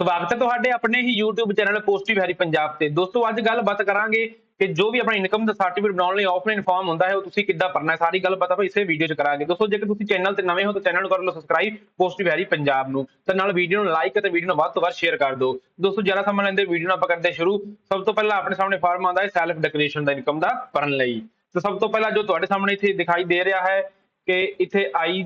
ਸਵਾਗਤ ਹੈ ਤੁਹਾਡੇ ਆਪਣੇ ਹੀ YouTube channel positive Harry Punjab ਤੇ। ਦੋਸਤੋ, ਅੱਜ ਗੱਲਬਾਤ ਕਰਾਂਗੇ ਕਿ ਜੋ ਵੀ ਆਪਣਾ ਇਨਕਮ ਦਾ ਸਰਟੀਫਿਕੇਟ ਬਣਾਉਣ ਲਈ ਆਫਲਾਈਨ ਫਾਰਮ ਹੁੰਦਾ ਹੈ, ਉਹ ਤੁਸੀਂ ਕਿੱਦਾਂ ਭਰਨਾ ਹੈ, ਸਾਰੀ ਗੱਲਬਾਤ ਆਪਾਂ ਇਸੇ ਵੀਡੀਓ 'ਚ ਕਰਾਂਗੇ। ਦੋਸਤੋ, ਜੇਕਰ ਤੁਸੀਂ ਚੈਨਲ ਤੇ ਨਵੇਂ ਹੋ, ਤਾਂ ਚੈਨਲ ਨੂੰ ਕਰ ਲਓ ਸਬਸਕ੍ਰਾਈਬ ਪੋਜ਼ਿਟਿਵ ਹੈਰੀ ਪੰਜਾਬ ਨੂੰ। ਤੇ ਨਾਲ ਵੀਡੀਓ ਨੂੰ ਲਾਈਕ ਅਤੇ ਵੀਡੀਓ ਨੂੰ ਵੱਧ ਤੋਂ ਵੱਧ ਸ਼ੇਅਰ ਕਰ ਦਿਓ। ਦੋਸਤੋ, ਜ਼ਿਆਦਾ ਸਮਾਂ ਲੈਂਦੇ ਵੀਡੀਓ ਨੂੰ ਆਪਾਂ ਕਰਦੇ ਸ਼ੁਰੂ। ਸਭ ਤੋਂ ਪਹਿਲਾਂ ਆਪਣੇ ਸਾਹਮਣੇ ਫਾਰਮ ਆਉਂਦਾ ਹੈ ਸੈਲਫ ਡਿਕਲੇਰੇਸ਼ਨ ਦਾ ਇਨਕਮ ਦਾ ਭਰਨ ਲਈ। ਤੇ ਸਭ ਤੋਂ ਪਹਿਲਾਂ ਜੋ ਤੁਹਾਡੇ ਸਾਹਮਣੇ ਇੱਥੇ ਦਿਖਾਈ ਦੇ ਰਿਹਾ ਹੈ ਕਿ ਇੱਥੇ ਆਈ,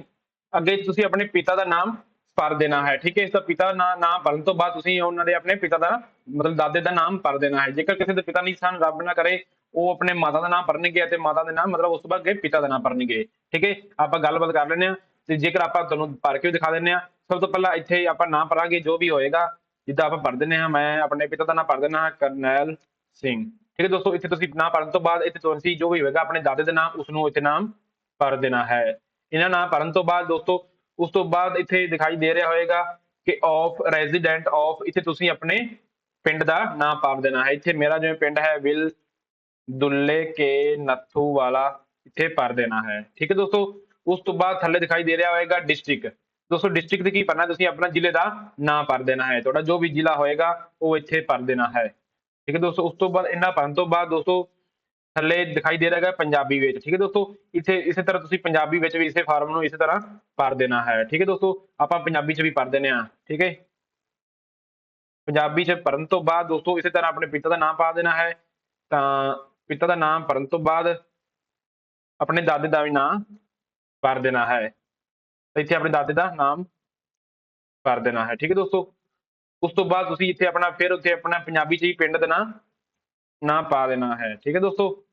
ਅੱਗੇ ਤੁਸੀਂ ਆਪਣੇ ਪਿਤਾ ਦਾ ਨਾਮ ਭਰ ਦੇਣਾ ਹੈ। ਠੀਕ ਹੈ, ਇਸ ਦਾ ਪਿਤਾ ਦਾ ਨਾਂ ਨਾਮ ਭਰਨ ਤੋਂ ਬਾਅਦ ਤੁਸੀਂ ਉਹਨਾਂ ਦੇ ਆਪਣੇ ਪਿਤਾ ਦਾ ਮਤਲਬ ਦਾਦੇ ਦਾ ਨਾਮ ਭਰ ਦੇਣਾ ਹੈ। ਜੇਕਰ ਕਿਸੇ ਦੇ ਪਿਤਾ ਨਹੀਂ ਸਨ ਰੱਬ ਨਾ ਕਰੇ, ਉਹ ਆਪਣੇ ਮਾਤਾ ਦਾ ਨਾਮ ਭਰਨਗੇ ਅਤੇ ਮਾਤਾ ਦੇ ਨਾਮ ਮਤਲਬ ਉਸ ਤੋਂ ਬਾਅਦ ਅੱਗੇ ਪਿਤਾ ਦਾ ਨਾਮ ਭਰਨਗੇ। ਠੀਕ ਹੈ, ਆਪਾਂ ਗੱਲਬਾਤ ਕਰ ਲੈਂਦੇ ਹਾਂ ਤੇ ਜੇਕਰ ਆਪਾਂ ਤੁਹਾਨੂੰ ਭਰ ਕੇ ਦਿਖਾ ਦਿੰਦੇ ਹਾਂ, ਸਭ ਤੋਂ ਪਹਿਲਾਂ ਇੱਥੇ ਆਪਾਂ ਨਾਮ ਭਰਾਂਗੇ, ਜੋ ਵੀ ਹੋਏਗਾ, ਜਿੱਦਾਂ ਆਪਾਂ ਭਰ ਦਿੰਦੇ ਹਾਂ, ਮੈਂ ਆਪਣੇ ਪਿਤਾ ਦਾ ਨਾਮ ਭਰ ਦੇਣਾ ਹੈ, ਕਰਨੈਲ ਸਿੰਘ। ਠੀਕ ਹੈ ਦੋਸਤੋ, ਇੱਥੇ ਤੁਸੀਂ ਨਾਮ ਭਰਨ ਤੋਂ ਬਾਅਦ ਇੱਥੇ ਤੁਸੀਂ ਜੋ ਵੀ ਹੋਏਗਾ, ਆਪਣੇ ਦਾਦੇ ਦਾ ਨਾਮ ਉਸ ਨੂੰ ਇੱਥੇ ਨਾਮ ਭਰ ਦੇਣਾ ਹੈ। ਇਹਨਾਂ ਨਾਮ ਭਰਨ ਤੋਂ ਬਾਅਦ ਦੋਸਤੋ ਉਸ ਤੋਂ ਬਾਅਦ ਇੱਥੇ ਦਿਖਾਈ ਦੇ ਰਿਹਾ ਹੋਏਗਾ ਕਿ ਆਫ ਰੈਜ਼ੀਡੈਂਟ ਆਫ ਇੱਥੇ ਤੁਸੀਂ ਆਪਣੇ ਪਿੰਡ ਦਾ ਨਾਮ ਪਾ ਦੇਣਾ ਹੈ। ਇੱਥੇ ਮੇਰਾ ਜਿਵੇਂ ਪਿੰਡ ਹੈ, ਵਿਲ ਦੁੱਲੇ ਕੇ ਨੱਥੂ ਵਾਲਾ, ਇੱਥੇ ਭਰ ਦੇਣਾ ਹੈ। ਠੀਕ ਹੈ ਦੋਸਤੋ, ਉਸ ਤੋਂ ਬਾਅਦ ਥੱਲੇ ਦਿਖਾਈ ਦੇ ਰਿਹਾ ਹੋਏਗਾ ਡਿਸਟ੍ਰਿਕਟ ਦੋਸਤੋ ਡਿਸਟ੍ਰਿਕਟ ਦੀ ਕੀ ਭਰਨਾ ਤੁਸੀਂ ਆਪਣਾ ਜ਼ਿਲ੍ਹੇ ਦਾ ਨਾਮ ਭਰ ਦੇਣਾ ਹੈ। ਤੁਹਾਡਾ ਜੋ ਵੀ ਜ਼ਿਲ੍ਹਾ ਹੋਏਗਾ, ਉਹ ਇੱਥੇ ਭਰ ਦੇਣਾ ਹੈ। ਠੀਕ ਹੈ ਦੋਸਤੋ, ਉਸ ਤੋਂ ਬਾਅਦ ਇਹਨਾਂ ਭਰਨ ਤੋਂ ਬਾਅਦ ਦੋਸਤੋ ਥੱਲੇ ਦਿਖਾਈ ਦੇ ਰਿਹਾ ਹੈਗਾ ਪੰਜਾਬੀ ਵਿੱਚ, ਠੀਕ ਹੈ ਦੋਸਤੋ? ਇੱਥੇ, ਇਸੇ ਤਰ੍ਹਾਂ ਤੁਸੀਂ ਪੰਜਾਬੀ ਵਿੱਚ ਵੀ ਇਸੇ ਫਾਰਮ ਨੂੰ ਇਸੇ ਤਰ੍ਹਾਂ ਭਰ ਦੇਣਾ ਹੈ, ਠੀਕ ਹੈ ਦੋਸਤੋ? ਆਪਾਂ ਪੰਜਾਬੀ ਚ ਵੀ ਭਰ ਦਿੰਦੇ ਹਾਂ, ਠੀਕ ਹੈ? ਪੰਜਾਬੀ ਚ ਭਰਨ ਤੋਂ ਬਾਅਦ ਦੋਸਤੋ, ਇਸੇ ਤਰ੍ਹਾਂ ਆਪਣੇ ਪਿਤਾ ਦਾ ਨਾਮ ਪਾ ਦੇਣਾ ਹੈ, ਤਾਂ ਪਿਤਾ ਦਾ ਨਾਮ ਭਰਨ ਤੋਂ ਬਾਅਦ ਆਪਣੇ ਦਾਦੇ ਦਾ ਵੀ ਨਾਮ ਭਰ ਦੇਣਾ ਹੈ। ਇੱਥੇ ਆਪਣੇ ਦਾਦੇ ਦਾ ਨਾਮ ਭਰ ਦੇਣਾ ਹੈ, ਠੀਕ ਹੈ ਦੋਸਤੋ? ਉਸ ਤੋਂ ਬਾਅਦ ਤੁਸੀਂ ਇੱਥੇ ਆਪਣਾ, ਫਿਰ ਉੱਥੇ ਆਪਣਾ ਪੰਜਾਬੀ ਚ ਹੀ ਪਿੰਡ ਦਾ ਨਾਮ ਨਾ ਪਾ ਦੇਣਾ ਹੈ, ਠੀਕ ਹੈ ਦੋਸਤੋ?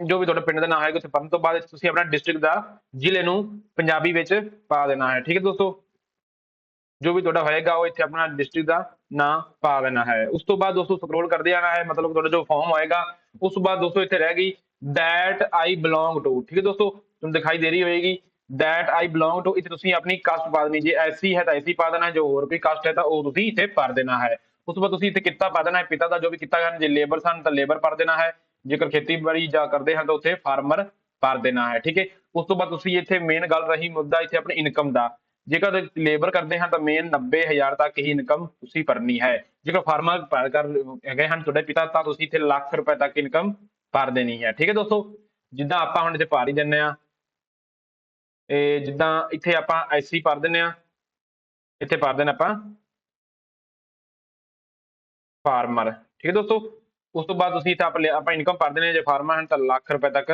ਜੋ ਵੀ ਤੁਹਾਡੇ ਪਿੰਡ ਦਾ ਨਾਮ ਹੋਏਗਾ, ਉੱਥੇ ਭਰਨ ਤੋਂ ਬਾਅਦ ਤੁਸੀਂ ਆਪਣਾ ਡਿਸਟ੍ਰਿਕਟ ਦਾ ਜ਼ਿਲ੍ਹੇ ਨੂੰ ਪੰਜਾਬੀ ਵਿੱਚ ਪਾ ਦੇਣਾ ਹੈ। ਠੀਕ ਹੈ ਦੋਸਤੋ? ਜੋ ਵੀ ਤੁਹਾਡਾ ਹੋਏਗਾ, ਉਹ ਇੱਥੇ ਆਪਣਾ ਡਿਸਟ੍ਰਿਕਟ ਦਾ ਨਾਂ ਪਾ ਦੇਣਾ ਹੈ। ਉਸ ਤੋਂ ਬਾਅਦ ਦੋਸਤੋ ਸਕਰੋਲ ਕਰਦੇ ਆਣਾ ਹੈ, ਮਤਲਬ ਤੁਹਾਡਾ ਜੋ ਫਾਰਮ ਹੋਏਗਾ, ਉਸ ਤੋਂ ਬਾਅਦ ਦੋਸਤੋ ਇੱਥੇ ਰਹਿ ਗਈ that I belong to ਠੀਕ ਹੈ ਦੋਸਤੋ? ਤੁਹਾਨੂੰ ਦਿਖਾਈ ਦੇ ਰਹੀ ਹੋਏਗੀ, that I belong to ਇੱਥੇ ਤੁਸੀਂ ਆਪਣੀ ਕਾਸਟ ਪਾ ਦੇਣੀ, ਜੇ ਐਸੀ ਹੈ ਤਾਂ ਐਸੀ ਪਾ ਦੇਣਾ, ਜੋ ਹੋਰ ਕੋਈ ਕਾਸਟ ਹੈ ਤਾਂ ਉਹ ਤੁਸੀਂ ਇੱਥੇ ਭਰ ਦੇਣਾ ਹੈ। ਉਸ ਤੋਂ ਬਾਅਦ ਤੁਸੀਂ ਇੱਥੇ ਕਿੱਤਾ ਪਾ ਦੇਣਾ ਹੈ, ਪਿਤਾ ਦਾ ਜੋ ਵੀ ਕਿੱਤਾ ਹਨ ਜੇ ਲੇਬਰ ਸਨ ਤਾਂ ਲੇਬਰ ਭਰ ਦੇਣਾ ਹੈ। ਜੇਕਰ ਖੇਤੀਬਾੜੀ ਜਾਂ ਕਰਦੇ ਹਨ ਤਾਂ ਉੱਥੇ ਫਾਰਮਰ ਭਰ ਦੇਣਾ ਹੈ, ਠੀਕ ਹੈ? ਉਸ ਤੋਂ ਬਾਅਦ ਤੁਸੀਂ ਇੱਥੇ ਮੇਨ ਗੱਲ ਰਹੀ ਮੁੱਦਾ ਇੱਥੇ ਆਪਣੀ ਇਨਕਮ ਦਾ। ਜੇਕਰ ਲੇਬਰ ਕਰਦੇ ਹਾਂ ਤਾਂ ਮੇਨ 90000 ਤੱਕ ਹੀ ਇਨਕਮ ਤੁਸੀਂ ਭਰਨੀ ਹੈ। ਜੇਕਰ ਫਾਰਮਰ ਭਰ ਕਰ ਹੈਗੇ ਹਨ ਤੁਹਾਡੇ ਪਿਤਾ, ਤਾਂ ਤੁਸੀਂ ਇੱਥੇ ਲੱਖ ਰੁਪਏ ਤੱਕ ਇਨਕਮ ਭਰ ਦੇਣੀ ਹੈ, ਠੀਕ ਹੈ ਦੋਸਤੋ? ਜਿੱਦਾਂ ਆਪਾਂ ਹੁਣ ਇੱਥੇ ਭਰ ਹੀ ਦਿੰਨੇ ਆ ਇਹ ਜਿੱਦਾਂ ਇੱਥੇ ਆਪਾਂ ਐਸੀ ਭਰ ਦਿੰਨੇ ਆ ਇੱਥੇ ਭਰ ਦੇਣਾ ਆਪਾਂ ਫਾਰਮਰ ਠੀਕ ਹੈ ਦੋਸਤੋ? ਉਸ ਤੋਂ ਬਾਅਦ ਤੁਸੀਂ ਇੱਥੇ ਆਪਾਂ ਆਪਾਂ ਇਨਕਮ ਭਰ ਦੇਣੇ ਜੇ ਫਾਰਮਰ ਹਨ ਤਾਂ ਲੱਖ ਰੁਪਏ ਤੱਕ,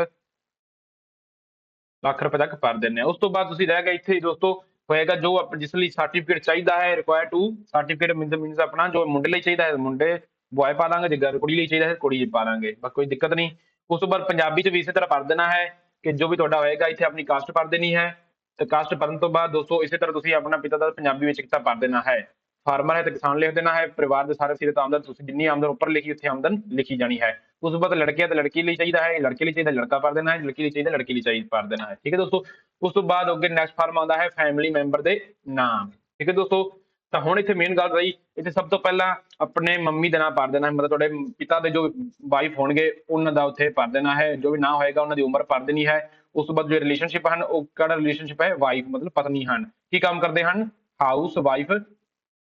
ਲੱਖ ਰੁਪਏ ਤੱਕ ਭਰ ਦਿੰਨੇ ਆ ਉਸ ਤੋਂ ਬਾਅਦ ਤੁਸੀਂ ਰਹਿ ਗਏ ਇੱਥੇ ਦੋਸਤੋ, ਹੋਏਗਾ ਜੋ ਜਿਸ ਲਈ ਸਰਟੀਫਿਕੇਟ ਚਾਹੀਦਾ ਹੈ require to certificate means means ਆਪਣਾ ਜੋ ਮੁੰਡੇ ਲਈ ਚਾਹੀਦਾ ਹੈ, ਮੁੰਡੇ ਬॉय ਪਾ ਲਾਂਗੇ ਜੇ ਗਰ- ਕੁੜੀ ਲਈ ਚਾਹੀਦਾ ਹੈ, ਕੁੜੀ ਪਾ ਲਾਂਗੇ ਬਸ ਕੋਈ ਦਿੱਕਤ ਨਹੀਂ। ਉਸ ਤੋਂ ਬਾਅਦ ਪੰਜਾਬੀ ਚ ਵੀ ਇਸੇ ਤਰ੍ਹਾਂ ਭਰ ਦੇਣਾ ਹੈ ਕਿ ਜੋ ਵੀ ਤੁਹਾਡਾ ਹੋਏਗਾ, ਇੱਥੇ ਆਪਣੀ ਕਾਸਟ ਭਰ ਦੇਣੀ ਹੈ। ਤੇ ਕਾਸਟ ਭਰਨ ਤੋਂ ਬਾਅਦ ਦੋਸਤੋ ਇਸੇ ਤਰ੍ਹਾਂ ਤੁਸੀਂ ਆਪਣਾ ਪਿਤਾ ਦਾ ਪੰਜਾਬੀ ਵਿੱਚ ਕਿੱਤਾ ਭਰ ਦੇਣਾ ਹੈ। ਫਾਰਮਰ ਹੈ ਤੇ ਕਿਸਾਨ ਲਿਖ ਦੇਣਾ ਹੈ, ਪਰਿਵਾਰ ਦੇ ਸਾਰੇ ਸਿਰੇ ਤੋਂ ਆਮਦਨ, ਤੁਸੀਂ ਜਿੰਨੀ ਆਮਦਨ ਉੱਪਰ ਲਿਖੀ, ਉੱਥੇ ਆਮਦਨ ਲਿਖੀ ਜਾਣੀ ਹੈ। ਉਸ ਤੋਂ ਬਾਅਦ ਲੜਕੇ ਹੈ ਤੇ ਲੜਕੀ ਲਈ ਚਾਹੀਦਾ ਹੈ ਲੜਕੇ ਲਈ ਚਾਹੀਦਾ, ਲੜਕਾ ਭਰ ਦੇਣਾ ਹੈ, ਲੜਕੀ ਲਈ ਚਾਹੀਦਾ, ਲੜਕੀ ਲਈ ਚਾਹੀਦਾ ਭਰ ਦੇਣਾ ਹੈ। ਠੀਕ ਹੈ ਦੋਸਤੋ? ਉਸ ਤੋਂ ਬਾਅਦ ਅੱਗੇ ਨੈਕਸਟ ਫਾਰਮ ਆਉਂਦਾ ਹੈ ਫੈਮਿਲੀ ਮੈਂਬਰ ਦੇ ਨਾਮ। ਠੀਕ ਹੈ ਦੋਸਤੋ? ਤਾਂ ਹੁਣ ਇੱਥੇ ਮੇਨ ਗੱਲ ਰਹੀ, ਇੱਥੇ ਸਭ ਤੋਂ ਪਹਿਲਾਂ ਆਪਣੇ ਮੰਮੀ ਦਾ ਨਾਮ ਭਰ ਦੇਣਾ ਹੈ। ਮਤਲਬ ਤੁਹਾਡੇ ਪਿਤਾ ਦੇ ਜੋ ਵਾਈਫ ਹੋਣਗੇ, ਉਹਨਾਂ ਦਾ ਉੱਥੇ ਭਰ ਦੇਣਾ ਹੈ। ਜੋ ਵੀ ਨਾਂ ਹੋਏਗਾ, ਉਹਨਾਂ ਦੀ ਉਮਰ ਭਰ ਦੇਣੀ ਹੈ। ਉਸ ਤੋਂ ਬਾਅਦ ਜੋ ਰਿਲੇਸ਼ਨਸ਼ਿਪ ਹਨ, ਉਹ ਕਿਹੜਾ ਰਿਲੇਸ਼ਨਸ਼ਿਪ ਹੈ? ਵਾਈਫ ਮਤਲਬ ਪਤਨੀ ਹਨ। ਕੀ ਕੰਮ ਕਰਦੇ ਹਨ? ਹਾਊਸ ਵਾਈਫ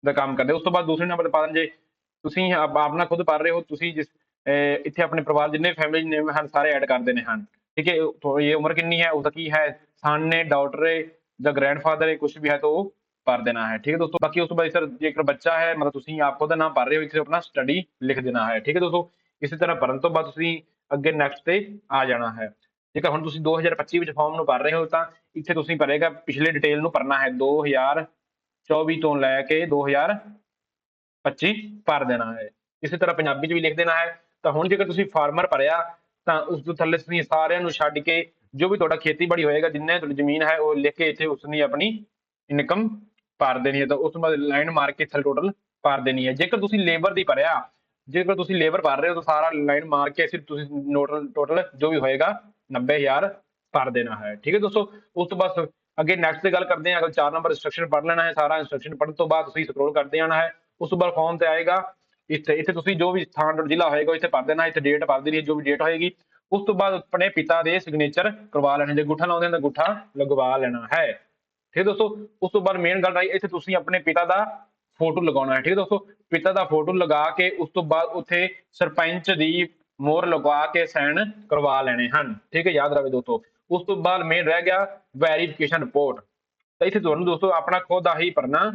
ਦਾ ਕੰਮ ਕਰਦੇ ਉਸ ਤੋਂ ਬਾਅਦ ਦੂਸਰੇ ਨੰਬਰ ਤੇ ਪਾ ਦੇਣ ਜੇ ਤੁਸੀਂ ਆਪ- ਆਪਣਾ ਖੁਦ ਪੜ ਰਹੇ ਹੋ, ਤੁਸੀਂ ਜਿਸ ਇੱਥੇ ਆਪਣੇ ਪਰਿਵਾਰ ਜਿੰਨੇ ਫੈਮਿਲੀ ਨੇਮ ਹਨ, ਸਾਰੇ ਐਡ ਕਰ ਦੇਣੇ ਹਨ। ਠੀਕ ਹੈ ਤੁਹਾਡੀ ਇਹ ਉਮਰ ਕਿੰਨੀ ਹੈ, ਉਸਦਾ ਕੀ ਹੈ ਸਨ ਨੇ ਡਾਟਰ ਹੈ ਜਾਂ ਗ੍ਰੈਂਡਫਾਦਰ ਹੈ ਕੁਝ ਵੀ ਹੈ ਤਾਂ ਉਹ ਭਰ ਦੇਣਾ ਹੈ। ਠੀਕ ਹੈ ਦੋਸਤੋ, ਬਾਕੀ ਉਸ ਤੋਂ ਬਾਅਦ ਸਰ ਜੇਕਰ ਬੱਚਾ ਹੈ, ਮਤਲਬ ਤੁਸੀਂ ਆਪ ਖੁਦ ਨਾਮ ਭਰ ਰਹੇ ਹੋ ਇੱਥੇ ਆਪਣਾ ਸਟੱਡੀ ਲਿਖ ਦੇਣਾ ਹੈ। ਠੀਕ ਹੈ ਦੋਸਤੋ, ਇਸੇ ਤਰ੍ਹਾਂ ਭਰਨ ਤੋਂ ਬਾਅਦ ਤੁਸੀਂ ਅੱਗੇ ਨੈਕਸਟ ਤੇ ਆ ਜਾਣਾ ਹੈ। ਜੇਕਰ ਹੁਣ ਤੁਸੀਂ 2025 ਵਿੱਚ ਫਾਰਮ ਨੂੰ ਭਰ ਰਹੇ ਹੋ ਤਾਂ ਇੱਥੇ ਤੁਸੀਂ ਭਰੇਗਾ, ਪਿਛਲੇ ਡਿਟੇਲ ਨੂੰ ਭਰਨਾ ਹੈ। 2024 ਤੋਂ ਲੈ ਕੇ 2025 ਭਰ ਦੇਣਾ ਹੈ। ਇਸੇ ਤਰ੍ਹਾਂ ਪੰਜਾਬੀ 'ਚ ਵੀ ਲਿਖ ਦੇਣਾ ਹੈ। ਤਾਂ ਹੁਣ ਜੇਕਰ ਤੁਸੀਂ ਫਾਰਮਰ ਭਰਿਆ, ਤਾਂ ਉਸ ਤੋਂ ਥੱਲੇ ਤੁਸੀਂ ਸਾਰਿਆਂ ਨੂੰ ਛੱਡ ਕੇ ਜੋ ਵੀ ਤੁਹਾਡਾ ਖੇਤੀਬਾੜੀ ਹੋਏਗਾ, ਜਿੰਨੇ ਤੁਹਾਡੀ ਜ਼ਮੀਨ ਹੈ, ਉਹ ਲਿਖ ਕੇ ਇੱਥੇ ਉਸ ਨੇ ਆਪਣੀ ਇਨਕਮ ਭਰ ਦੇਣੀ ਹੈ। ਤਾਂ ਉਸ ਤੋਂ ਬਾਅਦ ਲਾਈਨ ਮਾਰ ਕੇ ਥੱਲੇ ਟੋਟਲ ਭਰ ਦੇਣੀ ਹੈ। ਜੇਕਰ ਤੁਸੀਂ ਲੇਬਰ ਦੀ ਭਰਿਆ, ਜੇਕਰ ਤੁਸੀਂ ਲੇਬਰ ਭਰ ਰਹੇ ਹੋ, ਤਾਂ ਸਾਰਾ ਲਾਈਨ ਮਾਰ ਕੇ ਫਿਰ ਤੁਸੀਂ ਟੋਟਲ ਟੋਟਲ ਜੋ ਵੀ ਹੋਏਗਾ 90000 ਭਰ ਦੇਣਾ ਹੈ। ਠੀਕ ਹੈ ਦੋਸਤੋ, ਉਸ ਤੋਂ ਬਾਅਦ ਅੱਗੇ ਨੈਕਸਟ ਦੀ ਗੱਲ ਕਰਦੇ ਹਾਂ, ਅਗਰ 4 ਨੰਬਰ ਇੰਸਟਰਕਸ਼ਨ ਪੜ੍ਹ ਲੈਣਾ ਹੈ, ਸਾਰਾ ਇੰਸਟਰਕਸ਼ਨ ਪੜ੍ਹਨ ਤੋਂ ਬਾਅਦ ਤੁਸੀਂ ਸਕਰੋਲ ਕਰਦੇ ਆਣਾ ਹੈ, ਉਸ ਤੋਂ ਬਾਅਦ ਫਾਰਮ ਤੇ ਆਏਗਾ, ਇੱਥੇ ਇੱਥੇ ਤੁਸੀਂ ਜੋ ਵੀ ਸਥਾਨ ਜ਼ਿਲ੍ਹਾ ਹੋਏਗਾ, ਇੱਥੇ ਭਰ ਦੇਣਾ, ਇੱਥੇ ਡੇਟ ਭਰ ਦੇਣੀ ਜੋ ਵੀ ਡੇਟ ਹੋਏਗੀ, ਉਸ ਤੋਂ ਬਾਅਦ ਆਪਣੇ ਪਿਤਾ ਦੇ ਸਿਗਨੇਚਰ ਕਰਵਾ ਲੈਣੇ, ਜੇ ਗੁੱਠਾ ਲਾਉਂਦੇ ਹਨ ਤਾਂ ਗੁੱਠਾ ਲਗਵਾ ਲੈਣਾ ਹੈ। ਠੀਕ ਹੈ ਦੋਸਤੋ, ਉਸ ਤੋਂ ਬਾਅਦ ਮੇਨ ਗੱਲ ਰਹੀ ਇੱਥੇ ਤੁਸੀਂ ਆਪਣੇ ਪਿਤਾ ਦਾ ਫੋਟੋ ਲਗਾਉਣਾ ਹੈ। ਠੀਕ ਹੈ ਦੋਸਤੋ, ਪਿਤਾ ਦਾ ਫੋਟੋ ਲਗਾ ਕੇ, ਉਸ ਤੋਂ ਬਾਅਦ ਉੱਥੇ ਸਰਪੰਚ ਦੀ ਮੋਹਰ ਲਗਵਾ ਕੇ ਸਾਈਨ ਕਰਵਾ ਲੈਣੇ ਹਨ। ਠੀਕ ਹੈ, ਯਾਦ ਰਵੇ ਦੋਸਤੋ। ਉਸ ਤੋਂ ਬਾਅਦ ਮੇਨ ਰਹਿ ਗਿਆ ਵੈਰੀਫਿਕੇਸ਼ਨ ਰਿਪੋਰਟ ਤਾਂ ਇੱਥੇ ਤੁਹਾਨੂੰ ਦੋਸਤੋ ਆਪਣਾ ਖੁਦ ਦਾ ਹੀ ਭਰਨਾ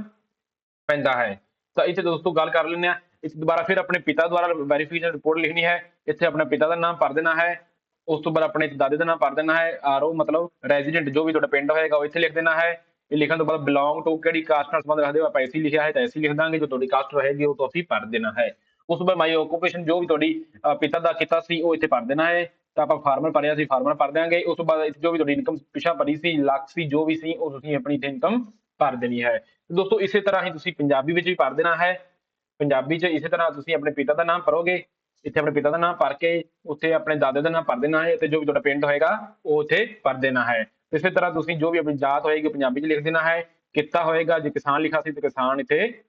ਪੈਂਦਾ ਹੈ। ਤਾਂ ਇੱਥੇ ਦੋਸਤੋ ਗੱਲ ਕਰ ਲੈਂਦੇ ਆ ਇਸ ਦੁਬਾਰਾ ਫਿਰ ਆਪਣੇ ਪਿਤਾ ਦੁਆਰਾ ਵੈਰੀਫਿਕੇਸ਼ਨ ਰਿਪੋਰਟ ਲਿਖਣੀ ਹੈ। ਇੱਥੇ ਆਪਣੇ ਪਿਤਾ ਦਾ ਨਾਮ ਭਰ ਦੇਣਾ ਹੈ। ਉਸ ਤੋਂ ਬਾਅਦ ਆਪਣੇ ਦਾਦੇ ਦਾ ਨਾਮ ਭਰ ਦੇਣਾ ਹੈ। ਆਰਓ ਮਤਲਬ ਰੈਜ਼ੀਡੈਂਟ ਜੋ ਵੀ ਤੁਹਾਡਾ ਪਿੰਡ ਹੋਏਗਾ ਉਹ ਇੱਥੇ ਲਿਖ ਦੇਣਾ ਹੈ। ਇਹ ਲਿਖਣ ਤੋਂ ਬਾਅਦ ਬਿਲੋਂਗ ਟੂ ਕਿਹੜੀ ਕਾਸਟ ਨਾਲ ਸੰਬੰਧ ਰੱਖਦੇ ਹੋ, ਆਪਾਂ ਐਸੀ ਲਿਖਿਆ ਹੈ ਤਾਂ ਐਸੀ ਲਿਖ ਦਾਂਗੇ। ਜੋ ਤੁਹਾਡੀ ਕਾਸਟ ਰਹੇਗੀ ਉਹ ਤੁਸੀਂ ਭਰ ਦੇਣਾ ਹੈ। ਉਸ ਤੋਂ ਬਾਅਦ ਮਾਈ ਓਕੂਪੇਸ਼ਨ ਜੋ ਵੀ ਤੁਹਾਡੀ ਪਿਤਾ ਦਾ ਕਿੱਤਾ ਸੀ ਉਹ ਇੱਥੇ ਭਰ ਦੇਣਾ ਹੈ। ਤਾਂ ਆਪਾਂ ਫਾਰਮਰ ਭਰਿਆ ਸੀ, ਫਾਰਮਰ ਭਰ ਦਿਆਂਗੇ। ਉਸ ਤੋਂ ਬਾਅਦ ਇੱਥੇ ਜੋ ਵੀ ਤੁਹਾਡੀ ਇਨਕਮ ਪਿਛਾ ਭਰੀ ਸੀ, ਲੱਖ ਸੀ, ਜੋ ਵੀ ਸੀ, ਉਹ ਤੁਸੀਂ ਆਪਣੀ ਇੱਥੇ ਇਨਕਮ ਭਰ ਦੇਣੀ ਹੈ। ਦੋਸਤੋ, ਇਸੇ ਤਰ੍ਹਾਂ ਹੀ ਤੁਸੀਂ ਪੰਜਾਬੀ ਵਿੱਚ ਵੀ ਭਰ ਦੇਣਾ ਹੈ। ਪੰਜਾਬੀ 'ਚ ਇਸੇ ਤਰ੍ਹਾਂ ਤੁਸੀਂ ਆਪਣੇ ਪਿਤਾ ਦਾ ਨਾਮ ਭਰੋਗੇ। ਇੱਥੇ ਆਪਣੇ ਪਿਤਾ ਦਾ ਨਾਮ ਭਰ ਕੇ ਉੱਥੇ ਆਪਣੇ ਦਾਦੇ ਦਾ ਨਾਮ ਭਰ ਦੇਣਾ ਹੈ ਤੇ ਜੋ ਵੀ ਤੁਹਾਡਾ ਪਿੰਡ ਹੋਏਗਾ, ਉਹ ਉੱਥੇ ਭਰ ਦੇਣਾ ਹੈ। ਇਸੇ ਤਰ੍ਹਾਂ ਤੁਸੀਂ ਜੋ ਵੀ ਆਪਣੀ ਜਾਤ ਹੋਏਗੀ ਪੰਜਾਬੀ 'ਚ ਲਿਖ ਦੇਣਾ ਹੈ। ਕਿੱਤਾ ਹੋਏਗਾ, ਜੇ ਕਿਸਾਨ ਲਿਖਾ ਸੀ, ਤੇ ਕਿਸਾਨ ਇੱਥੇ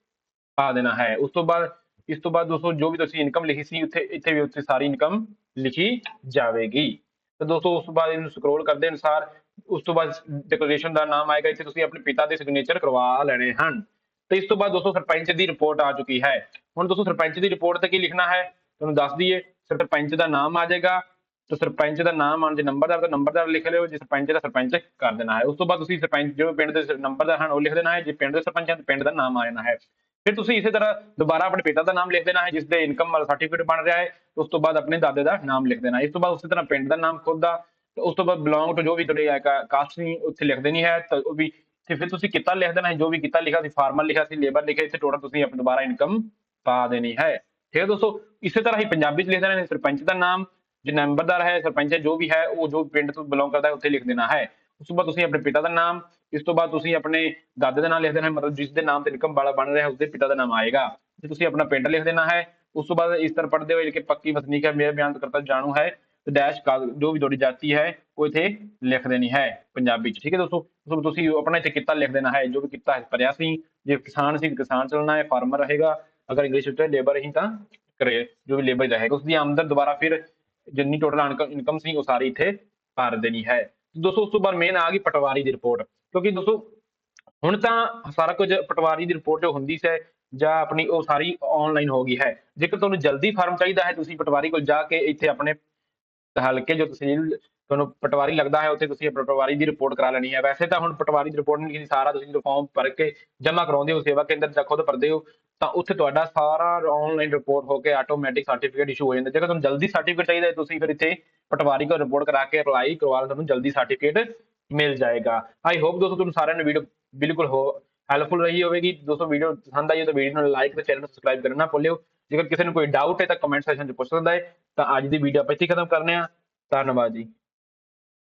ਪਾ ਦੇਣਾ ਹੈ। ਉਸ ਤੋਂ ਬਾਅਦ ਇਸ ਤੋਂ ਬਾਅਦ ਦੋਸਤੋ, ਜੋ ਵੀ ਤੁਸੀਂ ਇਨਕਮ ਲਿਖੀ ਸੀ, ਉੱਥੇ, ਇੱਥੇ ਵੀ ਉੱਥੇ ਸਾਰੀ ਇਨਕਮ ਲਿਖੀ ਜਾਵੇਗੀ। ਤੇ ਦੋਸਤੋ, ਉਸ ਤੋਂ ਬਾਅਦ ਇਹਨੂੰ ਸਕਰੋਲ ਕਰਦੇ ਅਨੁਸਾਰ, ਉਸ ਤੋਂ ਬਾਅਦ ਡੈਕੋਰੇਸ਼ਨ ਦਾ ਨਾਮ ਆਏਗਾ, ਇੱਥੇ ਤੁਸੀਂ ਆਪਣੇ ਪਿਤਾ ਦੇ ਸਿਗਨੇਚਰ ਕਰਵਾ ਲੈਣੇ ਹਨ। ਤੇ ਇਸ ਤੋਂ ਬਾਅਦ ਦੋਸਤੋ, ਸਰਪੰਚ ਦੀ ਰਿਪੋਰਟ ਆ ਚੁੱਕੀ ਹੈ। ਹੁਣ ਦੋਸਤੋ, ਸਰਪੰਚ ਦੀ ਰਿਪੋਰਟ ਤੇ ਕੀ ਲਿਖਣਾ ਹੈ? ਤੁਹਾਨੂੰ ਦੱਸ ਦਈਏ, ਸਰਪੰਚ ਦਾ ਨਾਮ ਆ ਜਾਏਗਾ। ਤੇ ਸਰਪੰਚ ਦਾ ਨਾਮ ਆਉਣ ਜੇ ਨੰਬਰਦਾਰ ਦਾ ਨੰਬਰਦਾਰ ਲਿਖ ਲਿਓ, ਜੇ ਸਰਪੰਚ ਦਾ ਸਰਪੰਚ ਕਰ ਦੇਣਾ ਹੈ। ਉਸ ਤੋਂ ਬਾਅਦ ਤੁਸੀਂ ਸਰਪੰਚ, ਜੋ ਪਿੰਡ ਦੇ ਨੰਬਰਦਾਰ ਹਨ, ਉਹ ਲਿਖ ਦੇਣਾ ਹੈ। ਜੇ ਪਿੰਡ ਦੇ ਸਰਪੰਚ ਹੈ ਤਾਂ ਪਿੰਡ ਦਾ ਨਾਮ ਆ ਜਾਣਾ ਹੈ। ਫਿਰ ਤੁਸੀਂ ਇਸੇ ਤਰ੍ਹਾਂ ਦੁਬਾਰਾ ਆਪਣੇ ਪਿਤਾ ਦਾ ਨਾਮ ਲਿਖ ਦੇਣਾ ਹੈ, ਜਿਸ ਦੇ ਇਨਕਮ ਵਾਲਾ ਸਰਟੀਫਿਕੇਟ ਬਣ ਰਿਹਾ ਹੈ, ਉਸ ਤੋਂ ਬਾਅਦ ਆਪਣੇ ਦਾਦੇ ਦਾ ਨਾਮ ਲਿਖ ਦੇਣਾ ਇਸ ਤੋਂ ਬਾਅਦ ਉਸੇ ਤਰ੍ਹਾਂ ਪਿੰਡ ਦਾ ਨਾਮ ਖੁਦ ਦਾ ਉਸ ਤੋਂ ਬਾਅਦ ਬਿਲੋਂਗ ਟੂ ਜੋ ਵੀ ਤੁਹਾਡੀ ਕਾਸਟ ਨਹੀਂ ਉੱਥੇ ਲਿਖ ਦੇਣੀ ਹੈ, ਤਾਂ ਉਹ ਵੀ ਤੇ ਫਿਰ ਤੁਸੀਂ ਕਿੱਤਾ ਲਿਖ ਦੇਣਾ ਹੈ, ਜੋ ਵੀ ਕਿੱਤਾ ਲਿਖਿਆ ਸੀ ਫਾਰਮਰ ਲਿਖਿਆ ਸੀ ਲੇਬਰ ਲਿਖਿਆ, ਇੱਥੇ ਟੋਟਲ ਤੁਸੀਂ ਆਪਣੀ ਦੁਬਾਰਾ ਇਨਕਮ ਪਾ ਦੇਣੀ ਹੈ। ਠੀਕ ਹੈ ਦੋਸਤੋ, ਇਸੇ ਤਰ੍ਹਾਂ ਹੀ ਪੰਜਾਬੀ ਚ ਲਿਖ ਦੇਣਾ ਹੈ, ਸਰਪੰਚ ਦਾ ਨਾਮ, ਜੇ ਨੰਬਰਦਾਰ ਹੈ, ਸਰਪੰਚ ਹੈ, ਜੋ ਵੀ ਹੈ, ਉਹ ਜੋ ਪਿੰਡ ਤੋਂ ਬਿਲੋਂਗ ਕਰਦਾ ਹੈ, ਉੱਥੇ ਲਿਖ ਦੇਣਾ ਹੈ। ਉਸ ਤੋਂ ਬਾਅਦ ਤੁਸੀਂ ਆਪਣੇ ਪਿਤਾ ਦਾ ਨਾਮ, ਇਸ ਤੋਂ ਬਾਅਦ ਤੁਸੀਂ ਆਪਣੇ ਦਾਦੇ ਦਾ ਨਾਮ ਲਿਖ ਦੇਣਾ ਹੈ ਮਤਲਬ ਜਿਸ ਦੇ ਨਾਮ ਤੇ ਇਨਕਮ ਵਾਲਾ ਬਣ ਰਿਹਾ, ਉਸਦੇ ਪਿਤਾ ਦਾ ਨਾਮ ਆਏਗਾ। ਤੇ ਤੁਸੀਂ ਆਪਣਾ ਪਿੰਡ ਲਿਖ ਦੇਣਾ ਹੈ। ਉਸ ਤੋਂ ਬਾਅਦ ਇਸ ਤਰ੍ਹਾਂ ਪੜ੍ਹਦੇ ਹੋਏ ਕਿ ਪੱਕੀ ਵਸਨੀਕ ਹੈ, ਮੇਰੇ ਬਿਆਨ ਕਰਤਾ ਜਾਣੂ ਹੈ। ਤੇ ਡੈਸ਼ ਕਾ- ਜੋ ਵੀ ਤੁਹਾਡੀ ਜਾਤੀ ਹੈ, ਉਹ ਇੱਥੇ ਲਿਖ ਦੇਣੀ ਹੈ ਪੰਜਾਬੀ ਚ। ਠੀਕ ਹੈ ਦੋਸਤੋ? ਉਸ ਤੁਸੀਂ ਆਪਣਾ ਇੱਥੇ ਕਿੱਤਾ ਲਿਖ ਦੇਣਾ ਹੈ, ਜੋ ਵੀ ਕਿੱਤਾ ਹੈ, ਭਰਿਆ ਸੀ। ਜੇ ਕਿਸਾਨ ਸੀ, ਕਿਸਾਨ ਚੱਲਣਾ ਹੈ ਫਾਰਮਰ ਰਹੇਗਾ। ਅਗਰ ਇੰਗਲਿਸ਼ ਵਿੱਚ ਲੇਬਰ ਹੀ ਤਾਂ ਕਰੇ, ਜੋ ਵੀ ਲੇਬਰ ਰਹੇਗਾ। ਉਸ ਦੀ ਆਮਦਨ ਦੁਬਾਰਾ ਫਿਰ ਜਿੰਨੀ ਟੋਟਲ ਇਨਕਮ ਸੀ, ਉਹ ਸਾਰੀ ਇੱਥੇ ਭਰ ਦੇਣੀ ਹੈ। ਦੋਸਤੋ, ਉਸ ਤੋਂ ਬਾਅਦ ਮੇਨ ਆ ਗਈ ਪਟਵਾਰੀ ਦੀ ਰਿਪੋਰਟ ਕਿਉਂਕਿ ਦੋਸਤੋ, ਹੁਣ ਤਾਂ ਸਾਰਾ ਕੁਝ ਪਟਵਾਰੀ ਦੀ ਰਿਪੋਰਟ ਜੋ ਹੁੰਦੀ ਸੀ ਜਾਂ ਆਪਣੀ ਉਹ ਸਾਰੀ ਆਨਲਾਈਨ ਹੋ ਗਈ ਹੈ। ਜੇਕਰ ਤੁਹਾਨੂੰ ਜਲਦੀ ਫਾਰਮ ਚਾਹੀਦਾ ਹੈ, ਤੁਸੀਂ ਪਟਵਾਰੀ ਕੋਲ ਜਾ ਕੇ ਇੱਥੇ ਆਪਣੇ ਹਲਕੇ ਜੋ ਤਹਿਸੀਲ ਤੁਹਾਨੂੰ ਪਟਵਾਰੀ ਲੱਗਦਾ ਹੈ, ਉੱਥੇ ਤੁਸੀਂ ਪਟਵਾਰੀ ਦੀ ਰਿਪੋਰਟ ਕਰਾ ਲੈਣੀ ਹੈ। ਵੈਸੇ ਤਾਂ ਹੁਣ ਪਟਵਾਰੀ ਦੀ ਰਿਪੋਰਟ ਨਹੀਂ ਲਿਖਣੀ ਸਾਰਾ ਤੁਸੀਂ ਜਦੋਂ ਫਾਰਮ ਭਰ ਕੇ ਜਮ੍ਹਾਂ ਕਰਾਉਂਦੇ ਹੋ, ਸੇਵਾ ਕੇਂਦਰ ਜਾਂ ਖੁਦ ਭਰਦੇ ਹੋ, ਤਾਂ ਉੱਥੇ ਤੁਹਾਡਾ ਸਾਰਾ ਆਨਲਾਈਨ ਰਿਪੋਰਟ ਹੋ ਕੇ ਆਟੋਮੈਟਿਕ ਸਰਟੀਫਿਕੇਟ ਇਸ਼ੂ ਹੋ ਜਾਂਦਾ। ਜੇਕਰ ਤੁਹਾਨੂੰ ਜਲਦੀ ਸਰਟੀਫਿਕੇਟ ਚਾਹੀਦਾ ਹੈ, ਤੁਸੀਂ ਫਿਰ ਇੱਥੇ ਪਟਵਾਰੀ ਕੋਲ ਰਿਪੋਰਟ ਕਰਾ ਕੇ ਅਪਲਾਈ ਕਰਵਾ ਲਓ, ਤੁਹਾਨੂੰ ਜਲਦੀ ਸਰਟੀਫਿਕੇਟ ਮਿਲ ਜਾਏਗਾ। ਆਈ ਹੋਪ ਦੋਸਤੋ ਤੁਹਾਨੂੰ ਸਾਰਿਆਂ ਨੂੰ ਵੀਡੀਓ ਬਿਲਕੁਲ ਹੋ ਹੈਲਪਫੁਲ ਰਹੀ ਹੋਵੇਗੀ। ਦੋਸਤੋ ਵੀਡੀਓ ਪਸੰਦ ਆਈ ਹੈ ਤਾਂ ਵੀਡੀਓ ਨੂੰ ਲਾਈਕ ਤੇ ਚੈਨਲ ਨੂੰ ਸਬਸਕ੍ਰਾਈਬ ਕਰਨਾ ਨਾ ਭੁੱਲਿਓ। ਜੇਕਰ ਕਿਸੇ ਨੂੰ ਕੋਈ ਡਾਊਟ ਹੈ ਤਾਂ ਕਮੈਂਟ ਸੈਕਸ਼ਨ 'ਚ ਪੁੱਛ ਸਕਦਾ ਹੈ। ਤਾਂ ਅੱਜ ਦੀ ਵੀਡੀਓ ਆਪਾਂ ਇੱਥੇ ਖਤਮ ਕਰਨੇ ਆ ਧੰਨਵਾਦ ਜੀ।